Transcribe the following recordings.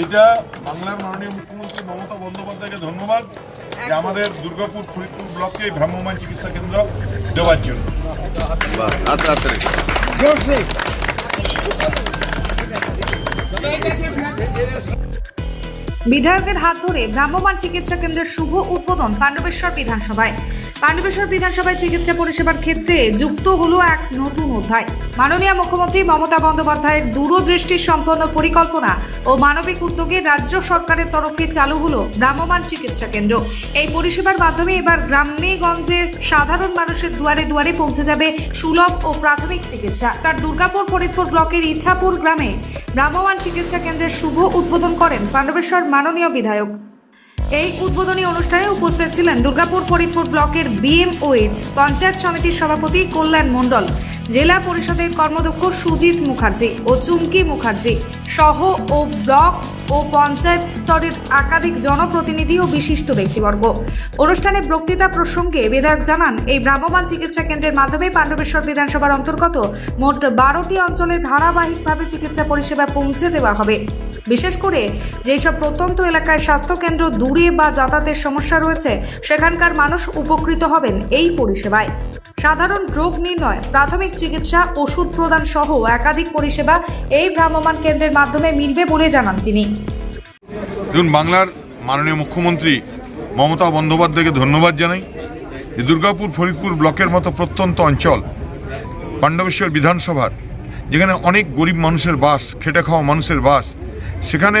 এইটা বাংলার মাননীয় মুখ্যমন্ত্রী মমতা বন্দ্যোপাধ্যায়কে ধন্যবাদ যে আমাদের দুর্গাপুর ফরিদপুর ব্লককে ভ্রাম্যমান চিকিৎসা কেন্দ্র দেওয়ার জন্য। বিধায়কের হাত ধরে ভ্রাম্যমান চিকিৎসা কেন্দ্রের শুভ উদ্বোধন পাণ্ডবেশ্বর বিধানসভায়। পাণ্ডবেশ্বর বিধানসভায় চিকিৎসা পরিষেবার ক্ষেত্রে যুক্ত হলো এক নতুন অধ্যায়। মাননীয় মুখ্যমন্ত্রী মমতা বন্দ্যোপাধ্যায়ের দূরদৃষ্টি সম্পন্ন পরিকল্পনা ও মানবিক উদ্যোগে রাজ্য সরকারের তরফে চালু হলো ভ্রাম্যমাণ চিকিৎসা কেন্দ্র। এই পরিষেবার মাধ্যমে এবার গ্রামে গঞ্জের সাধারণ মানুষের দুয়ারে দুয়ারে পৌঁছে যাবে সুলভ ও প্রাথমিক চিকিৎসা। তার দুর্গাপুর ফরিদপুর ব্লকের ইছাপুর গ্রামে ভ্রাম্যমাণ চিকিৎসা কেন্দ্রের শুভ উদ্বোধন করেন পাণ্ডবেশ্বর মাননীয় বিধায়ক। এই উদ্বোধনী অনুষ্ঠানে উপস্থিত ছিলেন দুর্গাপুর ফরিদপুর ব্লকের বিএমওএইচ পঞ্চায়েত সমিতির সভাপতি কল্যাণ মণ্ডল। জেলা পরিষদের কর্মদক্ষ সুজিত মুখার্জি ও চুমকি মুখার্জি সহ ও ব্লক ও পঞ্চায়েত স্তরের একাধিক জনপ্রতিনিধি ও বিশিষ্ট ব্যক্তিবর্গ। অনুষ্ঠানে বক্তৃতা প্রসঙ্গে বিধায়ক জানান, এই ভ্রাম্যমান চিকিৎসা কেন্দ্রের মাধ্যমে পাণ্ডবেশ্বর বিধানসভার অন্তর্গত মোট বারোটি অঞ্চলে ধারাবাহিকভাবে চিকিৎসা পরিষেবা পৌঁছে দেওয়া হবে। বিশেষ করে যেসব প্রত্যন্ত এলাকায় স্বাস্থ্যকেন্দ্র দূরে বা যাতায়াতের সমস্যা রয়েছে, সেখানকার মানুষ উপকৃত হবেন এই পরিষেবায়। সাধারণ রোগ নির্ণয়, প্রাথমিক চিকিৎসা, ওষুধ প্রদান সহ একাধিক পরিষেবা এই ভ্রাম্যমাণ কেন্দ্রের মাধ্যমে মিলবে বলে জানান তিনি। দেখুন, বাংলার মাননীয় মুখ্যমন্ত্রী মমতা বন্দ্যোপাধ্যায়কে ধন্যবাদ জানাই যে দুর্গাপুর ফরিদপুর ব্লকের মতো প্রত্যন্ত অঞ্চল পাণ্ডবেশ্বর বিধানসভার, যেখানে অনেক গরিব মানুষের বাস, খেটে খাওয়া মানুষের বাস সেখানে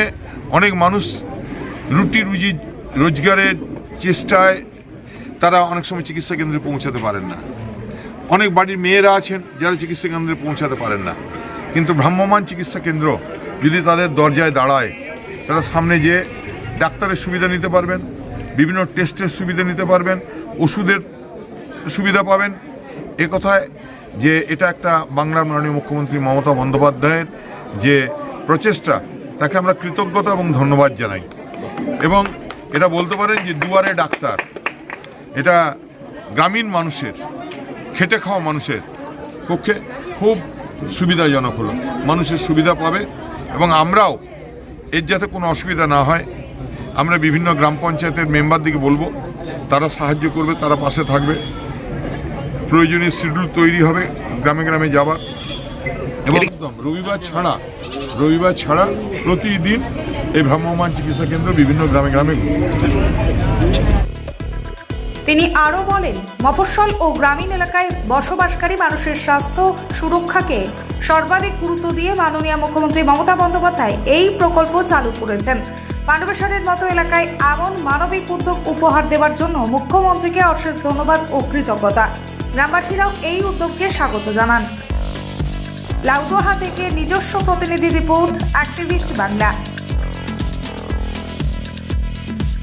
অনেক মানুষ রুটি রুজি রোজগারের চেষ্টায় তারা অনেক সময় চিকিৎসা কেন্দ্রে পৌঁছাতে পারেন না। অনেক বাড়ির মেয়েরা আছেন যারা চিকিৎসা কেন্দ্রে পৌঁছাতে পারেন না। কিন্তু ভ্রাম্যমান চিকিৎসা কেন্দ্র যদি তাদের দরজায় দাঁড়ায়, তারা সামনে যেয়ে ডাক্তারের সুবিধা নিতে পারবেন, বিভিন্ন টেস্টের সুবিধা নিতে পারবেন, ওষুধের সুবিধা পাবেন। এ কথায় যে এটা একটা বাংলার মাননীয় মুখ্যমন্ত্রী মমতা বন্দ্যোপাধ্যায়ের যে প্রচেষ্টা তাকে আমরা কৃতজ্ঞতা এবং ধন্যবাদ জানাই। এবং এটা বলতে পারেন যে দুয়ারে ডাক্তার, এটা গ্রামীণ মানুষের, খেটে খাওয়া মানুষের পক্ষে খুব সুবিধাজনক হলো। মানুষের সুবিধা পাবে এবং আমরাও এর যাতে কোনো অসুবিধা না হয়, আমরা বিভিন্ন গ্রাম পঞ্চায়েতের মেম্বারদিকে বলব, তারা সাহায্য করবে, তারা পাশে থাকবে। প্রয়োজনীয় শিডিউল তৈরি হবে, গ্রামে গ্রামে যাবার। এবং একদম রবিবার ছাড়া রবিবার ছাড়া প্রতিদিন এই ভ্রাম্যমান চিকিৎসা কেন্দ্র বিভিন্ন গ্রামে গ্রামে তিনি আরও বলেন মফস্বল ও গ্রামীণ এলাকায় বসবাসকারী মানুষের স্বাস্থ্য সুরক্ষাকে সর্বাধিক গুরুত্ব দিয়ে মাননীয় মুখ্যমন্ত্রী মমতা বন্দ্যোপাধ্যায় এই প্রকল্প চালু করেছেন। পাণ্ডবেশ্বরের মতো এলাকায় এমন মানবিক উদ্যোগ উপহার দেওয়ার জন্য মুখ্যমন্ত্রীকে অশেষ ধন্যবাদ ও কৃতজ্ঞতা। গ্রামবাসীরাও এই উদ্যোগকে স্বাগত জানান। লাউদোহা থেকে নিজস্ব প্রতিনিধি রিপোর্ট অ্যাক্টিভিস্ট বাংলা।